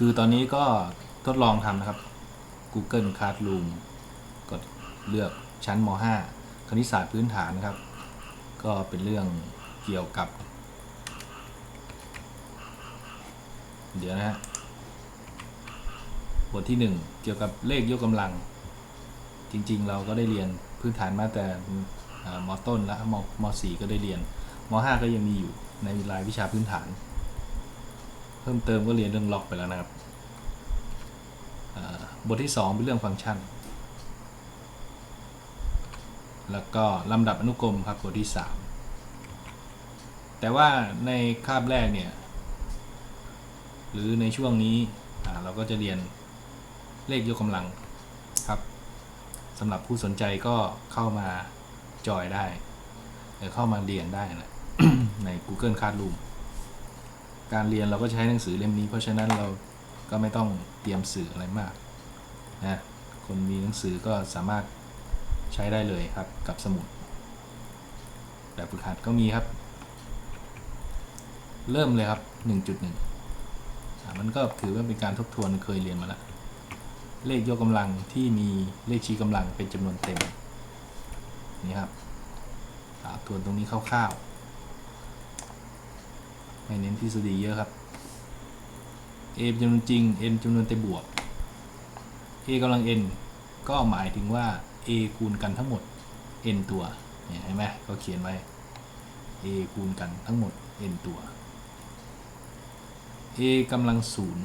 คือตอนนี้ก็ทดลองทำนะครับ Google Classroom กดเลือกชั้นม .5 คณิตศาสตร์พื้นฐานนะครับ ก็เป็นเรื่องเกี่ยวกับ เดี๋ยวนะฮะบทที่ 1 เกี่ยวกับเลขยกกำลัง จริงๆ เราก็ได้เรียนพื้นฐานมาแต่มต้นแล้วมมสี่ก็ได้เรียนมห้าก็ยังมีอยู่ในรายวิชาพื้นฐาน พิ่มเติมก็เรียนเรื่องล็อกไปแล้วนะครับบทที่ 2 เป็นเรื่องฟังก์ชัน แล้วก็ลำดับอนุกรมครับบทที่ 3 แต่ว่าในคาบแรกเนี่ย หรือในช่วงนี้เราก็จะเรียนเลขยกกำลังครับสำหรับผู้สนใจก็เข้ามาจอยได้หรือเข้ามาเรียนได้นะใน Google Classroom การเรียนเราก็ใช้หนังสือเล่มนี้ เพราะฉะนั้นเราก็ไม่ต้องเตรียมสื่ออะไรมากนะคนมีหนังสือก็สามารถใช้ได้เลยครับกับสมุดแบบฝึกหัดก็มีครับ เริ่มเลยครับ 1.1อะมันก็ถือว่าเป็นการทบทวนเคยเรียนมาแล้วเลขยกกำลังที่มีเลขชี้กำลังเป็นจำนวนเต็มนี่ครับทวนตรงนี้คร่าวๆ ไม่เน้นทฤษฎีเยอะครับ a เป็นจำนวนจริง n จำนวนเต็มบวก a กำลัง n ก็หมายถึงว่า a คูณกันทั้งหมด n ตัวเนี่ยเห็นไหมเขาเขียนไว้ a คูณกันทั้งหมด n ตัว a กำลังศูนย์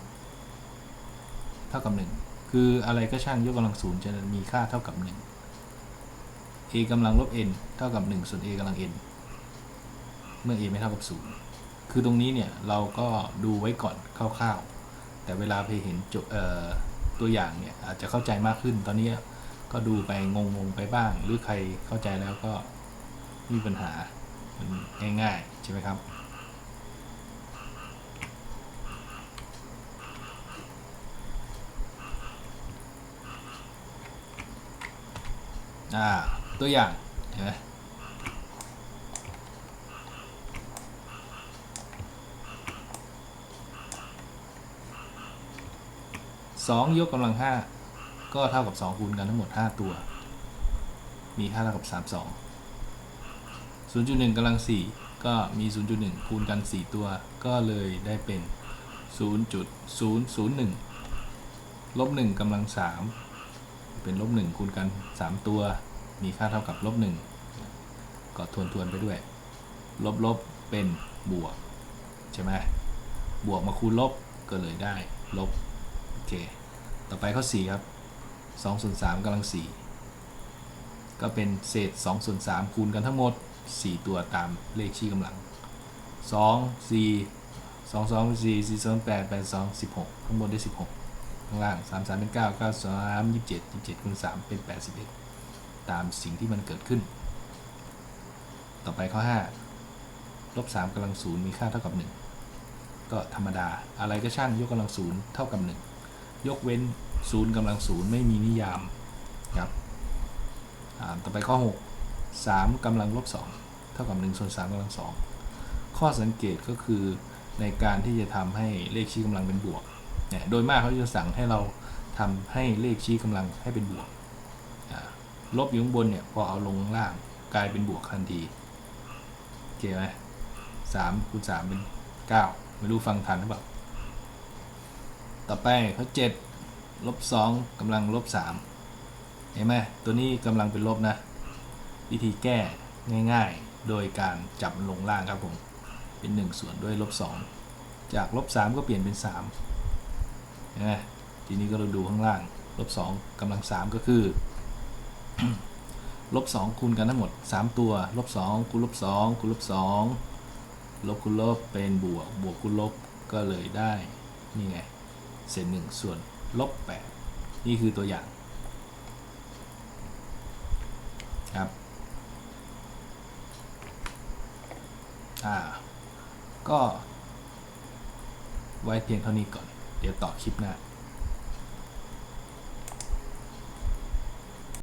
เท่ากับหนึ่งคืออะไรก็ช่างยกกำลังศูนย์จะมีค่าเท่ากับหนึ่ง a กำลังลบ n เท่ากับ 1 ส่วน a กำลัง n เมื่อ a ไม่เท่ากับ 0 คือตรงนี้เนี่ยเราก็ดูไว้ก่อนคร่าวๆ แต่เวลาไปเห็นตัวอย่างเนี่ยอาจจะเข้าใจมากขึ้น ตอนนี้ก็ดูไปงงๆไปบ้าง หรือใครเข้าใจแล้วก็ไม่มีปัญหาง่ายๆ ใช่ไหมครับอ่าตัวอย่างเห็นไหม สองยกกำลังห้าก็เท่ากับสองคูณกันทั้งหมดห้าตัว มีค่าเท่ากับสามสองศูนย์จุดหนึ่งกำลังสี่ก็มีศูนย์จุดหนึ่งคูณกันสี่ตัว ก็เลยได้เป็นศูนย์จุดศูนย์ศูนย์หนึ่งลบหนึ่งกำลังสามเป็นลบหนึ่งคูณกัน 3 ตัว มีค่าเท่ากับลบหนึ่งก็ทวนทวนๆไปด้วย ลบลบเป็นบวก ใช่ไหมบวกมาคูณลบก็เลยได้ลบ เค ต่อไปข้อ 4 ครับ 2 ส่วน3กำลัง 4 ก็เป็นเศษ 2 ส่วน 3 คูณกันทั้งหมด 4 ตัวตามเลขชี้กำลัง 2 4 2 2 4 4 2 8 8 2 16 ข้างบนได้ 16 ข้างล่าง 3 3 เป็น 9 9 3 27 27คูณ3เป็น 81 ตามสิ่งที่มันเกิดขึ้น ต่อไปข้อ 5 ลบ3กำลัง 0 มีค่าเท่ากับ 1 ก็ธรรมดาอะไรก็ช่างยกกำลัง 0 เท่ากับ 1 ยกเว้น0กำลัง0ไม่มีนิยามครับต่อไปข้อ 6 3กำลังลบ 2 เท่ากับ1ส่วน3กำลัง 2 ข้อสังเกตก็คือในการที่จะทำให้เลขชี้กำลังเป็นบวกเนี่ยโดยมากเขาจะสั่งให้เราทำให้เลขชี้กำลังให้เป็นบวกลบอยู่ข้างบนเนี่ยพอเอาลงข้างล่างกลายเป็นบวกทันทีโอเคไหมสามคูณสามเป็นเก้าไม่รู้ฟังทันหรือเปล่า ต่อไปเขาเจ็ดลบสองกำลังลบสามเห็นไหมตัวนี้กำลังเป็นลบนะ วิธีแก้ง่ายๆ โดยการจับมันลงล่างครับผม เป็น 1 ส่วนด้วยลบ2จากลบ3ก็เปลี่ยนเป็น3นไหมทีนี้ก็เราดูข้างล่างลบ2กำลัง 3 ก็คือลบ2คูณกันทั้งหมด 3 ตัวลบ2คูณลบ2คูณลบ2ลบคูณลบเป็นบวก บวกคูณลบก็เลยได้ นี่ไง เศษ1ส่วนลบ8นี่คือตัวอย่างครับอ่าก็ไว้เพียงเท่านี้ก่อน เดี๋ยวต่อคลิปหน้า